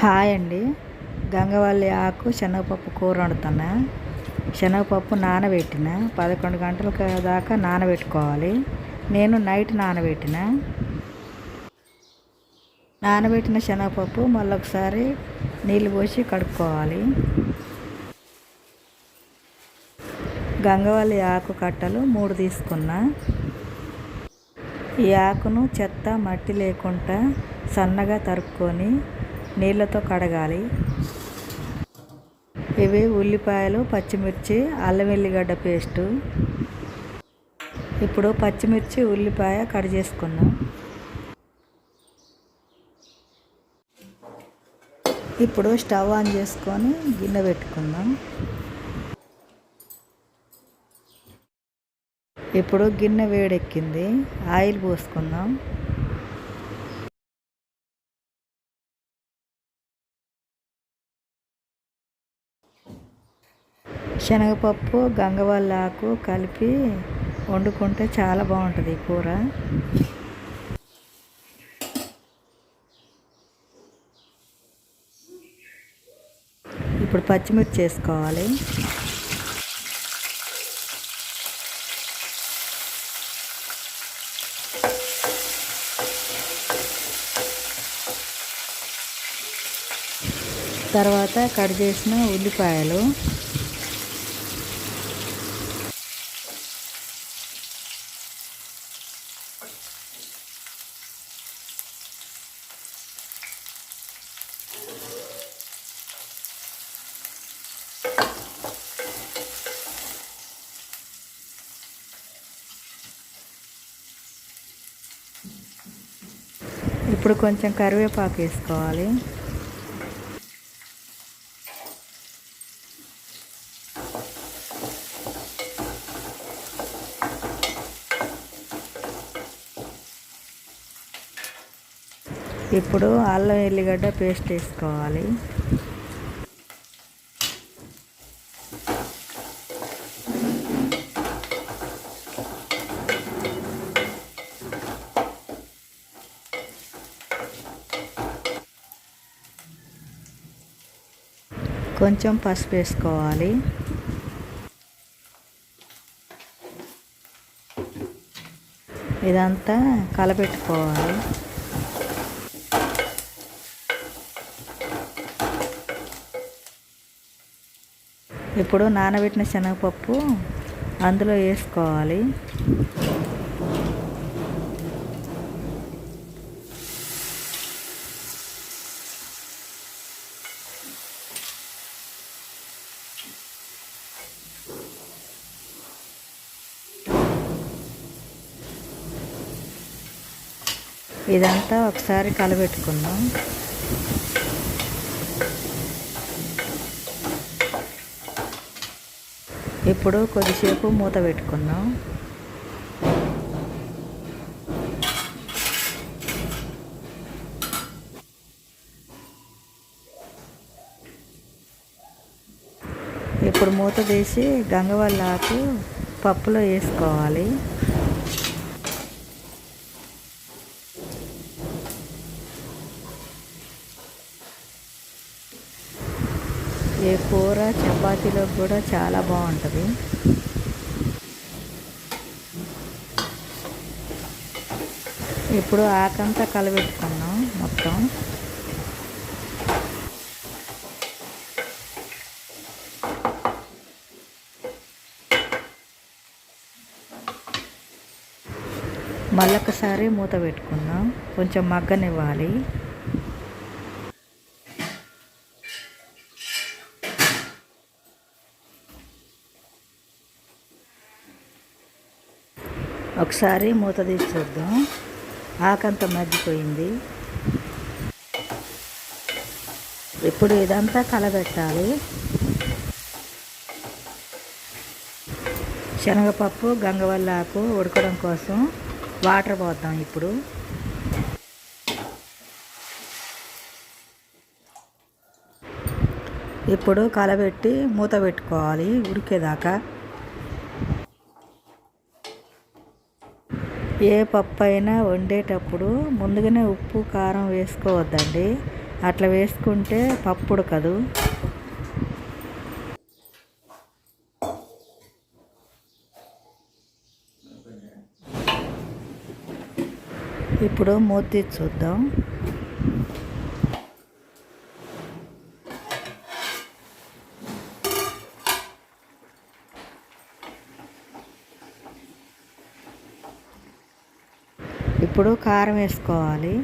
Hi అండి. గంగవల్లి ఆకు శనగపప్పు కూర వండుతున్నా. శనగపప్పు నానబెట్టిన. పదకొండు గంటల దాకా నానబెట్టుకోవాలి. నేను నైట్ నానబెట్టిన. నానబెట్టిన శనగపప్పు మళ్ళీ ఒకసారి నీళ్ళు పోసి కడుక్కోవాలి. గంగవల్లి ఆకు కట్టలు మూడు తీసుకున్నా. ఈ ఆకును చెత్త మట్టి లేకుండా సన్నగా తరుక్కొని నీళ్ళతో కడగాలి. ఇవి ఉల్లిపాయలు పచ్చిమిర్చి అల్లం వెల్లిగడ్డ పేస్టు. ఇప్పుడు పచ్చిమిర్చి ఉల్లిపాయ కట్ చేసుకున్నాం ఇప్పుడు స్టవ్ ఆన్ చేసుకొని గిన్నె పెట్టుకుందాం. ఇప్పుడు గిన్నె వేడెక్కింది. ఆయిల్ పోసుకుందాం. శనగపప్పు గంగవల్లి ఆకు కలిపి వండుకుంటే చాలా బాగుంటుంది ఈ కూర. ఇప్పుడు పచ్చిమిర్చి వేసుకోవాలి తర్వాత కట్ చేసిన ఉల్లిపాయలు. ఇప్పుడు కొంచెం కరివేపాకు వేసుకోవాలి. ఇప్పుడు అల్లం ఎల్లిగడ్డ పేస్ట్ వేసుకోవాలి. కొంచెం పసుపు వేసుకోవాలి. ఇదంతా కలపెట్టుకోవాలి. ఇప్పుడు నానబెట్టిన శనగపప్పు అందులో వేసుకోవాలి. ఇదంతా ఒకసారి కలబెట్టుకుందాం. ఇప్పుడు కొద్దిసేపు మూత పెట్టుకుందాం. ఇప్పుడు మూత తీసి గంగవల్లి ఆకు పప్పులో వేసుకోవాలి. ఈ కూర చపాతీలో కూడా చాలా బాగుంటుంది. ఇప్పుడు ఆకంతా కలబెట్టుకున్నాం మొత్తం. మళ్ళొకసారి మూత పెట్టుకుందాం. కొంచెం మగ్గనివ్వాలి. ఒకసారి మూత తీసి చూద్దాం. ఆకంత మగ్గిపోయింది. ఇప్పుడు ఇదంతా కలబెట్టాలి. శనగపప్పు గంగవల్లి ఆకు ఉడకడం కోసం వాటర్ పోద్దాం ఇప్పుడు. ఇప్పుడు కలబెట్టి మూత పెట్టుకోవాలి ఉడికేదాకా. ఏ పప్పు అయినా వండేటప్పుడు ముందుగానే ఉప్పు కారం వేసుకోవద్దండి. అట్లా వేసుకుంటే పప్పుడు కదూ ఇప్పుడు మూత చూద్దాం. ఇప్పుడు కారం వేసుకోవాలి.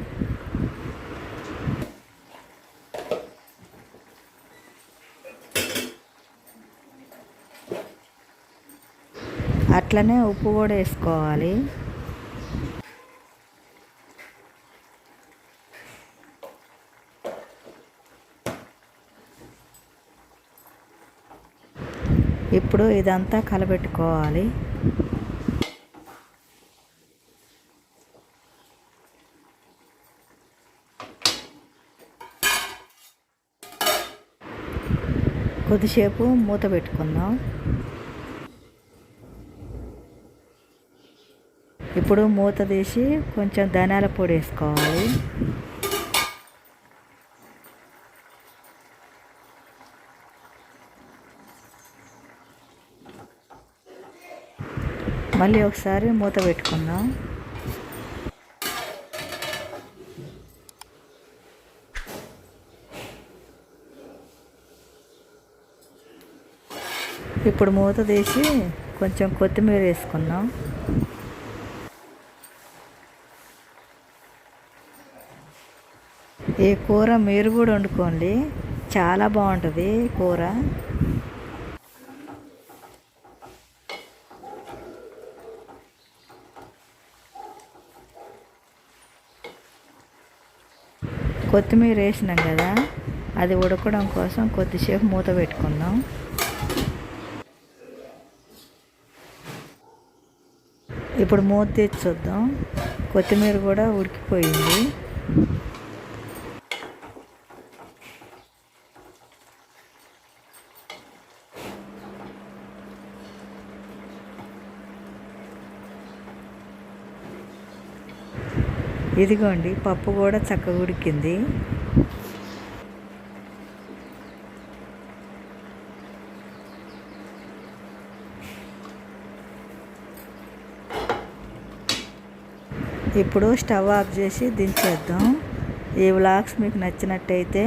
అట్లనే ఉప్పు కూడా వేసుకోవాలి. ఇప్పుడు ఇదంతా కలబెట్టుకోవాలి. కొద్దిసేపు మూత పెట్టుకుందాం. ఇప్పుడు మూత తీసి కొంచెం ధనియాల పొడి వేసుకోవాలి. మళ్ళీ ఒకసారి మూత పెట్టుకుందాం. ఇప్పుడు మూత తీసి కొంచెం కొత్తిమీర వేసుకున్నాం ఈ కూర మీరు కూడా వండుకోండి. చాలా బాగుంటుంది కూర. కొత్తిమీర వేసినాం కదా అది ఉడకడం కోసం కొద్దిసేపు మూత పెట్టుకుందాం. ఇప్పుడు మూత తెచ్చి చూద్దాం. కొత్తిమీర కూడా ఉడికిపోయింది. ఇదిగోండి పప్పు కూడా చక్కగా ఉడికింది. ఇప్పుడు స్టవ్ ఆఫ్ చేసి దించేద్దాం. ఈ వ్లాగ్స్ మీకు నచ్చినట్టయితే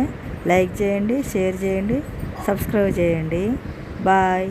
లైక్ చేయండి షేర్ చేయండి సబ్స్క్రైబ్ చేయండి. బాయ్.